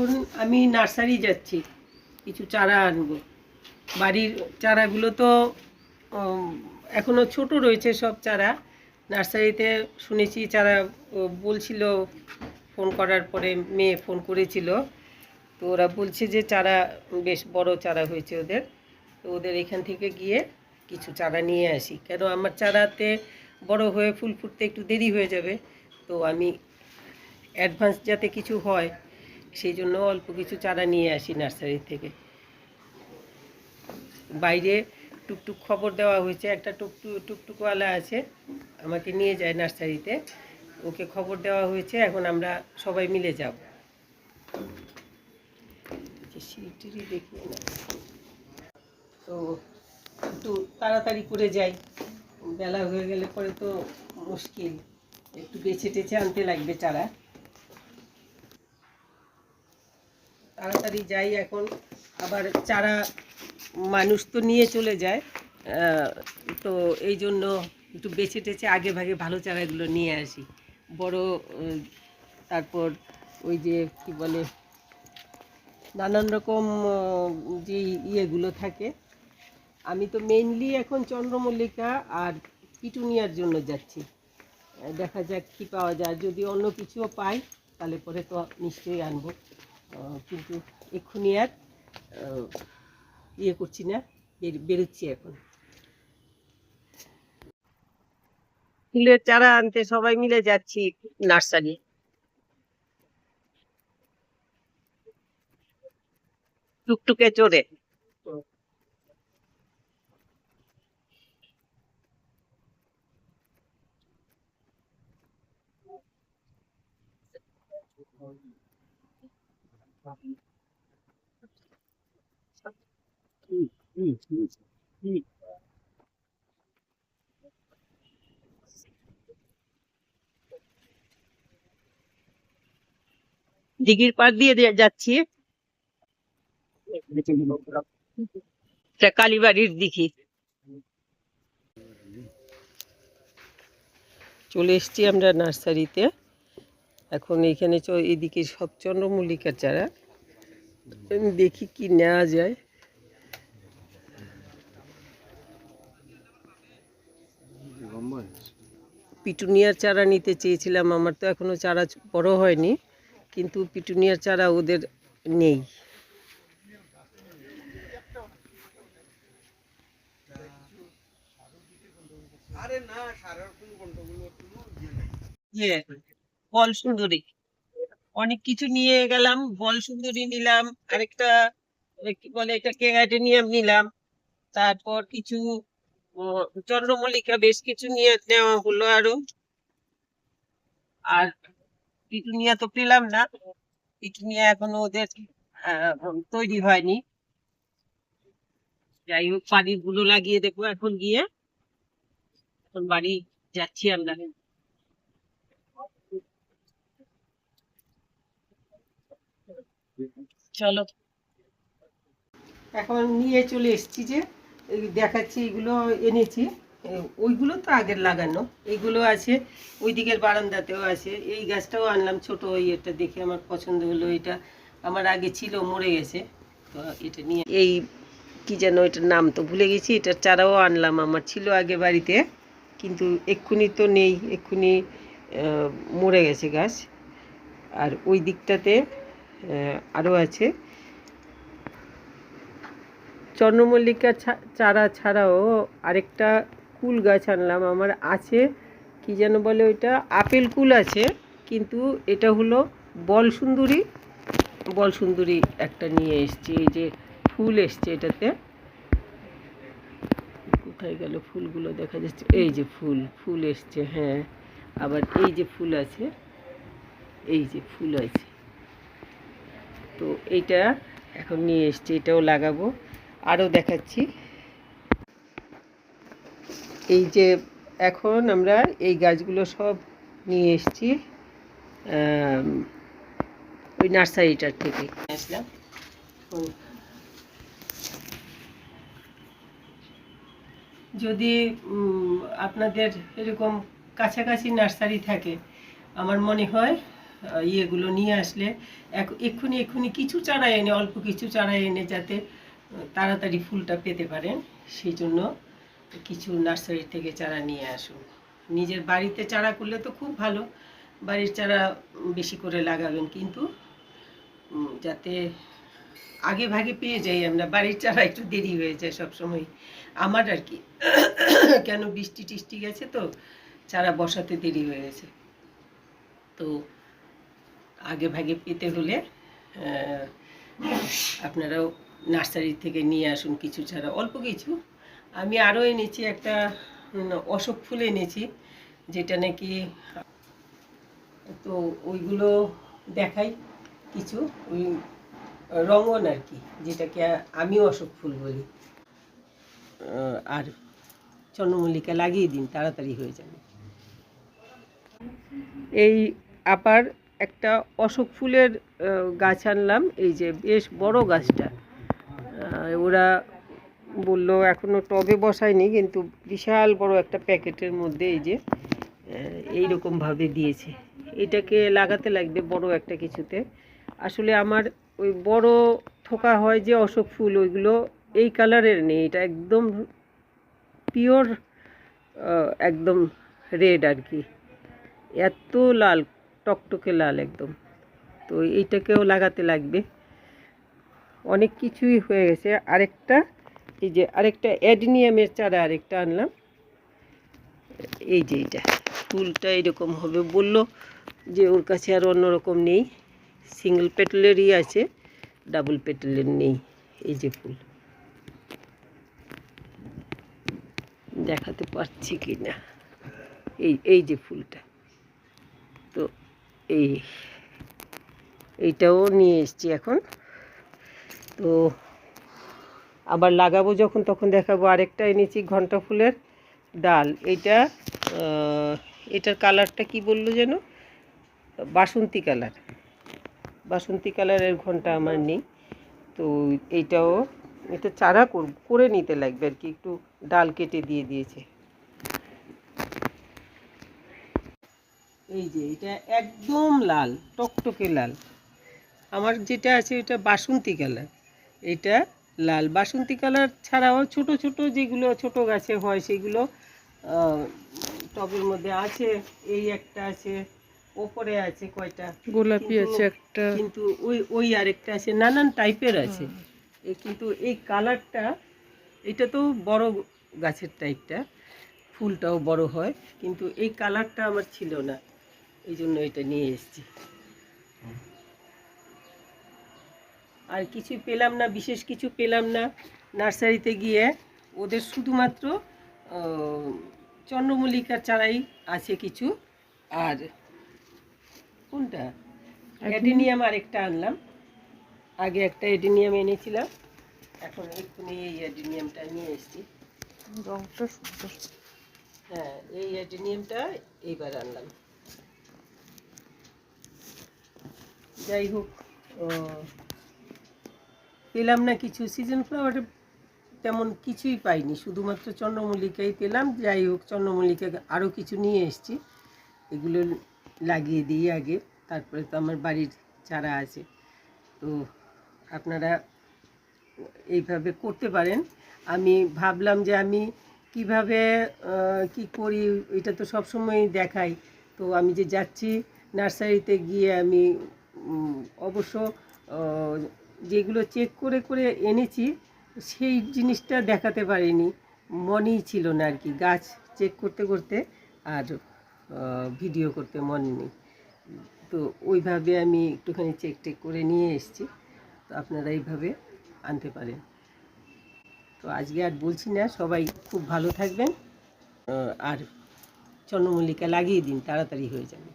এখন আমি নার্সারি যাচ্ছি, কিছু চারা আনব। বাড়ির চারাগুলো তো এখনও এখনও ছোট রয়েছে সব চারা। নার্সারিতে শুনেছি চারা বলছিল ফোন করার পরে মেয়ে ফোন করেছিল। তো ওরা বলছে যে চারা বেশ বড় চারা হয়েছে ওদের। তো ওদের এখান থেকে গিয়ে কিছু চারা নিয়ে আসি। কেন আমার চারাতে বড় হয়ে ফুল ফুটতে একটু দেরি হয়ে যাবে। তো আমি অ্যাডভান্স যাতে কিছু হয় সেই জন্য অল্প কিছু চারা নিয়ে আসি নার্সারি থেকে। বাইরে টুকটুক খবর দেওয়া হয়েছে, একটা টুকটু, টুকটুকওয়ালা আছে, আমাকে নিয়ে যায় নার্সারিতে, ওকে খবর দেওয়া হয়েছে, এখন আমরা সবাই মিলে যাব। দেখি তো একটু তাড়াতাড়ি করে যাই, বেলা হয়ে গেলে পরে তো মুশকিল, একটু বেছে টেছে আনতে লাগবে চারা। তাড়াতাড়ি যাই এখন। আবার চারা মানুষ তো নিয়ে চলে যায়। তো এই জন্য একটু বেছে টেছে আগে ভাগে ভালো চারাগুলো নিয়ে আসি। বড় তারপর ওই যে কি বলে, নানান রকম যে ইয়েগুলো থাকে। আমি তো মেইনলি এখন চন্দ্রমল্লিকা আর পিটুনিয়ার জন্য যাচ্ছি। দেখা যাক কি পাওয়া যায়। যদি অন্য কিছুও পাই, তাহলে পরে তো নিশ্চয়ই আনব। কিন্তু এক্ষুনি আর ইয়ে করছি না বেরোচ্ছি এখন। ফুলের চারা আনতে সবাই মিলে যাচ্ছি নার্সারি। টুকটুকে চড়ে। দিঘির পাড় দিয়ে যাচ্ছি। কালীবাড়ির দিঘি। চলে এসছি আমরা নার্সারিতে। এখন এখানে এদিকে সব চন্দ্রমল্লিকার চারা। দেখি কি নেওয়া যায়। পিটুনিয়ার চারা নিতে চেয়েছিলাম আমার তো এখনও চারা বড় হয়নি কিন্তু পিটুনিয়ার চারা ওদের নেই। ইয়ে, বল সুন্দরী। অনেক কিছু নিয়ে গেলাম বল সুন্দরী নিলাম আরেকটা কি বলে এটা কেগাটেনিয়াম নিলাম তারপর কিছু চন্দ্রমল্লিকা বেশ কিছু নিয়ে নেওয়া হলো আরও। আর পিটুনিয়া তো পেলাম না। পিটুনিয়া এখনও ওদের তৈরি হয়নি। যাই হোক পানিরগুলো লাগিয়ে দেখব এখন গিয়ে। এখন বাড়ি যাচ্ছি আমরা। চলো। এখন নিয়ে চলে এসেছি যে এই দেখাচ্ছি, এগুলো এনেছি। ওইগুলো তো আগের লাগানো। এইগুলো আছে ওই দিকের বারান্দাতেও আছে। এই গাছটাও আনলাম ছোট ওই এটা দেখে আমার পছন্দ হলো। এটা আমার আগে ছিল, মরে গেছে। তো এটা নিয়ে এই কি যেন এটার নাম তো ভুলে গেছি, এটার চারাও আনলাম। আমার ছিল আগে বাড়িতে, কিন্তু এক্ষুনি তো নেই। এক্ষুনি মরে গেছে গাছ। আর ওই দিকটাতে আরও আছে। চন্দ্রমল্লিকা চারা ছাড়াও আরেকটা কুল গাছ আনলাম। আমার আছে, কি যেন বলে ওইটা? আপেল কুল আছে, কিন্তু এটা হলো বল সুন্দরী। বল সুন্দরী একটা নিয়ে এসছি, এই যে ফুল এসছে এটাতে। কোথায় গেল ফুলগুলো? দেখা যাচ্ছে, এই যে ফুল ফুল এসছে হ্যাঁ। আবার এই যে ফুল আছে, এই যে ফুল আছে। তো এইটা এখন নিয়ে এসছি, এটাও লাগাবো। আরও দেখাচ্ছি। এই যে এখন আমরা এই গাছগুলো সব নিয়ে এসছি ওই নার্সারিটার থেকে। আসলাম। যদি আপনাদের এরকম কাছাকাছি নার্সারি থাকে, আমার মনে হয় ইয়েগুলো নিয়ে আসলে এক- এক্ষুনি এক্ষুনি কিছু চারা এনে, অল্প কিছু চারা এনে যাতে তাড়াতাড়ি ফুলটা পেতে পারেন, সেই জন্য কিছু নার্সারি থেকে চারা নিয়ে আসুন। নিজের বাড়িতে চারা করলে তো খুব ভালো, বাড়ির চারা বেশি করে লাগাবেন, কিন্তু যাতে আগে ভাগে পেয়ে যাই আমরা, বাড়ির চারা একটু দেরি হয়ে যায় সবসময়। আমার আর কি, কেন বৃষ্টি টিষ্টি গেছে তো, চারা বসাতে দেরি হয়ে গেছে। তো আগে ভাগে পেতে হলে আপনারাও নার্সারি থেকে নিয়ে আসুন কিছু ছাড়া, অল্প কিছু। আমি আরও এনেছি একটা অশোক ফুল এনেছি, যেটা নাকি, তো ওইগুলো দেখাই কিছু, ওই রঙন আর কি, যেটাকে আমি অশোক ফুল বলি। আর চন্দ্রমল্লিকা লাগিয়ে দিন, তাড়াতাড়ি হয়ে যাবে। এই আবার একটা অশোক ফুলের গাছ আনলাম, এই যে বেশ বড় গাছটা। ওরা বলল, এখনও টবে বসায়নি, কিন্তু বিশাল বড় একটা প্যাকেটের মধ্যে এই যে এই রকমভাবে দিয়েছে। এটাকে লাগাতে লাগবে বড় একটা কিছুতে। আসলে আমার ওই বড় থোকা হয় যে অশোক ফুল, ওইগুলো এই কালারের নেই। এটা একদম পিওর একদম রেড আর কি। এত লাল, টকটকে লাল একদম। তো এইটাকেও লাগাতে লাগবে। অনেক কিছুই হয়ে গেছে। আরেকটা, এই যে আরেকটা অ্যাডিনিয়ামের চারা আরেকটা আনলাম। এই যে এইটা, ফুলটা এরকম হবে বলল যে ওর কাছে আর অন্যরকম নেই। সিঙ্গেল পেটেলেরই আছে ডাবল পেটেলের নেই। এই যে ফুল। দেখাতে পারছি কি না এই এই যে ফুলটা। তো এই, এইটাও নিয়ে এসছি এখন। তো আবার লাগাবো যখন তখন দেখাবো আরেকটা এনেছি ঘণ্টা ফুলের ডাল। আহ, এটার কালারটা কি বলল যেন? বাসন্তী কালার। বাসন্তী কালারের ঘণ্টা আমার নেই। তো এইটাও এটা চারা কর- করে নিতে লাগবে আর কি একটু ডাল কেটে দিয়ে দিয়েছে। এই যে এটা একদম লাল টকটকে লাল। আমার যেটা আছে এটা বাসন্তী কালার। এটা লাল। বাসন্তী কালার ছাড়াও ছোট ছোট যেগুলো ছোট গাছে হয় সেগুলো টবের মধ্যে আছে এই একটা আছে ওপরে আছে কয়টা? গোলাপি আছে একটা। কিন্তু ওই ওই আরেকটা আছে নানান টাইপের আছে। কিন্তু এই কালারটা এটা তো বড় গাছের টাইপটা ফুলটাও বড় হয় কিন্তু এই কালারটা আমার ছিল না এই জন্য এটা নিয়ে এসেছি। আর কিছু পেলাম না বিশেষ কিছু পেলাম না নার্সারিতে গিয়ে। ওদের শুধুমাত্র চন্দ্রমল্লিকার চারাই আছে কিছু। আর কোনটা? অ্যাডিনিয়াম আরেকটা আনলাম। আগে একটা অ্যাডিনিয়াম এনেছিলাম। এখন এক্ষুনি এই অ্যাডিনিয়ামটা নিয়ে এসেছি। রংটা সুন্দর। হ্যাঁ এই অ্যাডিনিয়ামটা এইবার আনলাম। যাই হোক ও, পেলাম না কিছু। সিজন ফ্লাওয়ার তেমন কিছুই পাইনি। শুধুমাত্র চন্দ্রমল্লিকাই পেলাম। যাই হোক চন্দ্রমল্লিকা আরও কিছু নিয়ে এসেছি। এগুলো লাগিয়ে দিই আগে। তারপরে তো আমার বাড়ির চারা আছে। তো আপনারা এইভাবে করতে পারেন। আমি ভাবলাম যে আমি কীভাবে কি করি এটা তো সবসময় দেখাই। তো আমি যে যাচ্ছি নার্সারিতে গিয়ে আমি অবশ্য যেগুলো চেক করে করে এনেছি, সেই জিনিসটা দেখাতে পারিনি। মনেই ছিল না আর কি। গাছ চেক করতে করতে আর ভিডিও করতে মন নেই। তো ওইভাবে আমি একটুখানি চেক টেক করে নিয়ে এসেছি। তো আপনারা এইভাবে আনতে পারেন। তো আজকে আর বলছি না, সবাই খুব ভালো থাকবেন আর চন্দ্রমল্লিকা লাগিয়ে দিন, তাড়াতাড়ি হয়ে যাবে।